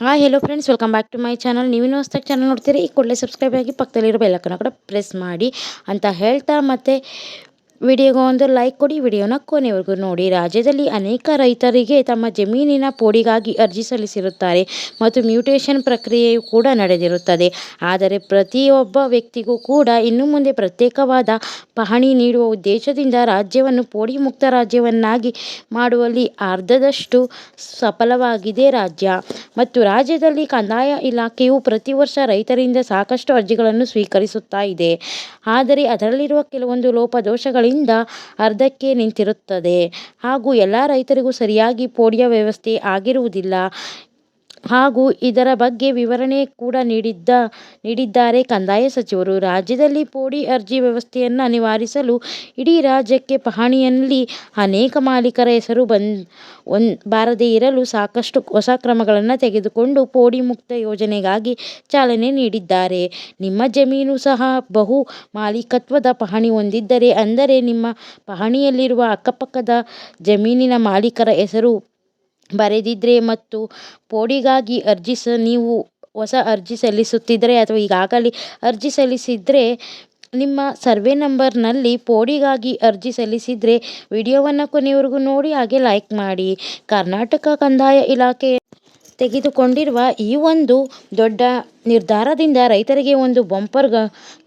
Hi hello friends welcome back to my channel ನೀವಿನ್ನೂ ಹೊಸ್ದಾಗಿ channel ನೋಡ್ತೀರಿ, ಈ ಕೂಡಲೇ ಸಬ್ಸ್ಕ್ರೈಬ್ ಆಗಿ ಪಕ್ಕದಲ್ಲಿರೋ ಬೆಲ್ಲಕ್ಕನ್ನು ಕೂಡ ಪ್ರೆಸ್ ಮಾಡಿ ಅಂತ ಹೇಳ್ತಾ ಮತ್ತು ವಿಡಿಯೋಗೆ ಒಂದು ಲೈಕ್ ಕೊಡಿ, ವಿಡಿಯೋನ ಕೊನೆವರೆಗೂ ನೋಡಿ. ರಾಜ್ಯದಲ್ಲಿ ಅನೇಕ ರೈತರಿಗೆ ತಮ್ಮ ಜಮೀನಿನ ಪೋಡಿಗಾಗಿ ಅರ್ಜಿ ಸಲ್ಲಿಸಿರುತ್ತಾರೆ ಮತ್ತು ಮ್ಯೂಟೇಷನ್ ಪ್ರಕ್ರಿಯೆಯು ಕೂಡ ನಡೆದಿರುತ್ತದೆ. ಆದರೆ ಪ್ರತಿಯೊಬ್ಬ ವ್ಯಕ್ತಿಗೂ ಕೂಡ ಇನ್ನು ಮುಂದೆ ಪ್ರತ್ಯೇಕವಾದ ಪಹಣಿ ನೀಡುವ ಉದ್ದೇಶದಿಂದ ರಾಜ್ಯವನ್ನು ಪೋಡಿ ಮುಕ್ತ ರಾಜ್ಯವನ್ನಾಗಿ ಮಾಡುವಲ್ಲಿ ಅರ್ಧದಷ್ಟು ಸಫಲವಾಗಿದೆ ರಾಜ್ಯ. ಮತ್ತು ರಾಜ್ಯದಲ್ಲಿ ಕಂದಾಯ ಇಲಾಖೆಯು ಪ್ರತಿ ವರ್ಷ ರೈತರಿಂದ ಸಾಕಷ್ಟು ಅರ್ಜಿಗಳನ್ನು ಸ್ವೀಕರಿಸುತ್ತಾ ಇದೆ. ಆದರೆ ಅದರಲ್ಲಿರುವ ಕೆಲವೊಂದು ಲೋಪದೋಷಗಳಿಂದ ಅರ್ಧಕ್ಕೆ ನಿಂತಿರುತ್ತದೆ. ಹಾಗೂ ಎಲ್ಲ ರೈತರಿಗೂ ಸರಿಯಾಗಿ ಪೋಡಿಯ ವ್ಯವಸ್ಥೆ ಆಗಿರುವುದಿಲ್ಲ. ಹಾಗೂ ಇದರ ಬಗ್ಗೆ ವಿವರಣೆ ಕೂಡ ನೀಡಿದ್ದ, ನೀಡಿದ್ದಾರೆ ಕಂದಾಯ ಸಚಿವರು. ರಾಜ್ಯದಲ್ಲಿ ಪೋಡಿ ಅರ್ಜಿ ವ್ಯವಸ್ಥೆಯನ್ನು ನಿವಾರಿಸಲು ಇಡೀ ರಾಜ್ಯಕ್ಕೆ ಪಹಣಿಯಲ್ಲಿ ಅನೇಕ ಮಾಲೀಕರ ಹೆಸರು ಬಂದ್ ಒನ್ ಬಾರದೇ ಇರಲು ಸಾಕಷ್ಟು ಹೊಸ ಕ್ರಮಗಳನ್ನು ತೆಗೆದುಕೊಂಡು ಪೋಡಿ ಮುಕ್ತ ಯೋಜನೆಗಾಗಿ ಚಾಲನೆ ನೀಡಿದ್ದಾರೆ. ನಿಮ್ಮ ಜಮೀನು ಸಹ ಬಹು ಮಾಲೀಕತ್ವದ ಪಹಣಿ ಹೊಂದಿದ್ದರೆ, ಅಂದರೆ ನಿಮ್ಮ ಪಹಣಿಯಲ್ಲಿರುವ ಅಕ್ಕಪಕ್ಕದ ಜಮೀನಿನ ಮಾಲೀಕರ ಹೆಸರು ಬರೆದಿದ್ದರೆ ಮತ್ತು ಪೋಡಿಗಾಗಿ ಅರ್ಜಿ ಸ, ನೀವು ಹೊಸ ಅರ್ಜಿ ಸಲ್ಲಿಸುತ್ತಿದ್ದರೆ ಅಥವಾ ಈಗಾಗಲೇ ಅರ್ಜಿ ಸಲ್ಲಿಸಿದ್ದರೆ, ನಿಮ್ಮ ಸರ್ವೆ ನಂಬರ್ನಲ್ಲಿ ಪೋಡಿಗಾಗಿ ಅರ್ಜಿ ಸಲ್ಲಿಸಿದರೆ ವಿಡಿಯೋವನ್ನು ಕೊನೆಯವರೆಗೂ ನೋಡಿ, ಹಾಗೆ ಲೈಕ್ ಮಾಡಿ. ಕರ್ನಾಟಕ ಕಂದಾಯ ಇಲಾಖೆ ತೆಗೆದುಕೊಂಡಿರುವ ಈ ಒಂದು ದೊಡ್ಡ ನಿರ್ಧಾರದಿಂದ ರೈತರಿಗೆ ಒಂದು ಬಂಪರ್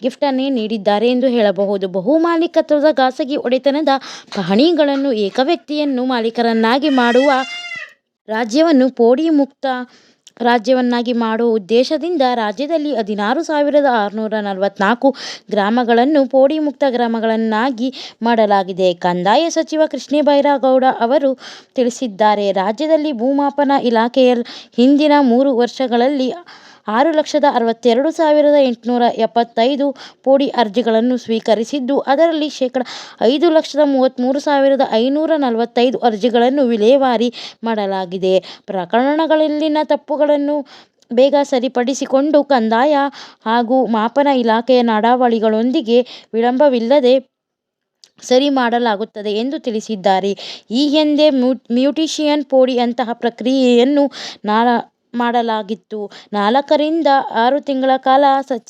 ಗಿಫ್ಟನ್ನೇ ನೀಡಿದ್ದಾರೆ ಎಂದು ಹೇಳಬಹುದು. ಬಹು ಮಾಲೀಕತ್ವದ ಖಾಸಗಿ ಒಡೆತನದ ಪಹಣಿಗಳನ್ನು ಏಕವ್ಯಕ್ತಿಯನ್ನು ಮಾಲೀಕರನ್ನಾಗಿ ಮಾಡುವ ರಾಜ್ಯವನ್ನು ಪೋಡಿ ಮುಕ್ತ ರಾಜ್ಯವನ್ನಾಗಿ ಮಾಡುವ ಉದ್ದೇಶದಿಂದ ರಾಜ್ಯದಲ್ಲಿ ಹದಿನಾರು ಸಾವಿರದ ಆರುನೂರ ನಲವತ್ನಾಲ್ಕು ಗ್ರಾಮಗಳನ್ನು ಪೋಡಿ ಮುಕ್ತ ಗ್ರಾಮಗಳನ್ನಾಗಿ ಮಾಡಲಾಗಿದೆ. ಕಂದಾಯ ಸಚಿವ ಕೃಷ್ಣಬೈರೇಗೌಡ ಅವರು ತಿಳಿಸಿದ್ದಾರೆ, ರಾಜ್ಯದಲ್ಲಿ ಭೂಮಾಪನ ಇಲಾಖೆಯ ಹಿಂದಿನ ಮೂರು ವರ್ಷಗಳಲ್ಲಿ ಆರು ಲಕ್ಷದ ಅರವತ್ತೆರಡು ಸಾವಿರದ ಎಂಟುನೂರ ಎಪ್ಪತ್ತೈದು ಪೋಡಿ ಅರ್ಜಿಗಳನ್ನು ಸ್ವೀಕರಿಸಿದ್ದು, ಅದರಲ್ಲಿ ಶೇಕಡ ಐದು ಲಕ್ಷದ ಮೂವತ್ತ್ಮೂರು ಸಾವಿರದ ಐನೂರ ನಲವತ್ತೈದು ಅರ್ಜಿಗಳನ್ನು ವಿಲೇವಾರಿ ಮಾಡಲಾಗಿದೆ. ಪ್ರಕರಣಗಳಲ್ಲಿನ ತಪ್ಪುಗಳನ್ನು ಬೇಗ ಸರಿಪಡಿಸಿಕೊಂಡು ಕಂದಾಯ ಹಾಗೂ ಮಾಪನ ಇಲಾಖೆಯ ನಡಾವಳಿಗಳೊಂದಿಗೆ ವಿಳಂಬವಿಲ್ಲದೆ ಸರಿ ಮಾಡಲಾಗುತ್ತದೆ ಎಂದು ತಿಳಿಸಿದ್ದಾರೆ. ಈ ಹಿಂದೆ ಮ್ಯೂಟಿಷಿಯನ್ ಪೋಡಿ ಅಂತಹ ಪ್ರಕ್ರಿಯೆಯನ್ನು ನಾಲ ಮಾಡಲಾಗಿತ್ತು. ನಾಲ್ಕರಿಂದ ಆರು ತಿಂಗಳ ಕಾಲ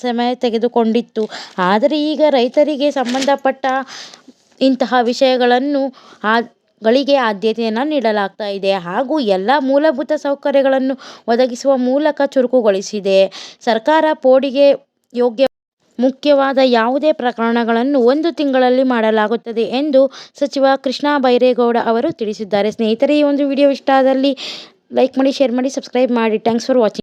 ಸಮಯ ತೆಗೆದುಕೊಂಡಿತ್ತು. ಆದರೆ ಈಗ ರೈತರಿಗೆ ಸಂಬಂಧಪಟ್ಟ ಇಂತಹ ವಿಷಯಗಳನ್ನು ಆ ಗಳಿಗೆ ಆದ್ಯತೆಯನ್ನು ನೀಡಲಾಗ್ತಾ ಇದೆ. ಹಾಗೂ ಎಲ್ಲ ಮೂಲಭೂತ ಸೌಕರ್ಯಗಳನ್ನು ಒದಗಿಸುವ ಮೂಲಕ ಚುರುಕುಗೊಳಿಸಿದೆ. ಸರ್ಕಾರ ಪೋಡಿಗೆ ಯೋಗ್ಯ ಮುಖ್ಯವಾದ ಯಾವುದೇ ಪ್ರಕರಣಗಳನ್ನು ಒಂದು ತಿಂಗಳಲ್ಲಿ ಮಾಡಲಾಗುತ್ತದೆ ಎಂದು ಸಚಿವ ಕೃಷ್ಣ ಬೈರೇಗೌಡ ಅವರು ತಿಳಿಸಿದ್ದಾರೆ. ಸ್ನೇಹಿತರೆ, ಈ ಒಂದು ವಿಡಿಯೋ ಇಷ್ಟ ಆದಲ್ಲಿ ಲೈಕ್ ಮಾಡಿ ಶೇರ್ ಮಾಡಿ ಸಬ್ಸ್ಕ್ರೈಬ್ ಮಾಡಿ. Thanks for watching